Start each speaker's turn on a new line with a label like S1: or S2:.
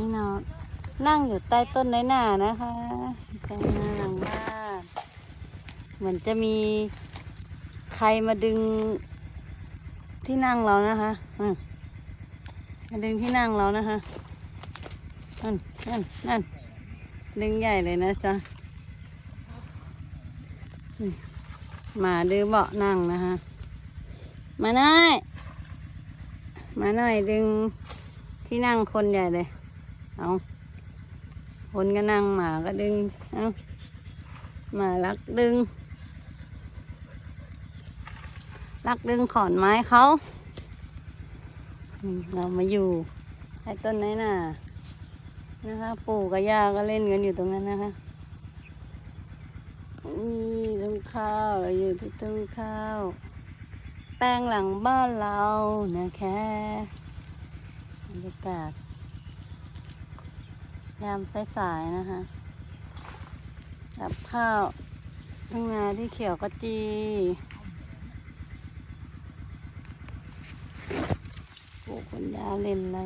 S1: นี่เนาะนั่งอยู่ใต้ต้นน้อยหนานะคะใต้หน้าหลังบ้านเหมือนจะมีใครมาดึงที่นั่งเรานะคะมาดึงที่นั่งเรานะคะนั่นนั่นนั่นดึงใหญ่เลยนะจ๊ะมาดื้อเบาะนั่งนะคะมาหน่อย มาหน่อยดึงที่นั่งคนใหญ่เลย เอาคนก็นั่งหมาก็ดึง เอาหมารักดึงรักดึงขอนไม้เขาเรามาอยู่ใต้ต้นไหนน่ะนะคะ ปู่กับย่าก็เล่นกันอยู่ตรงนั้นนะคะนี่ต้นข้าวอยู่ที่ต้นข้าว แป้งหลังบ้านเรานะคะบรรยากาศ ยามสายๆนะคะกับข้าวทุ่งนาที่เขียวกระจี ปลูกคนยาเล่นอะไร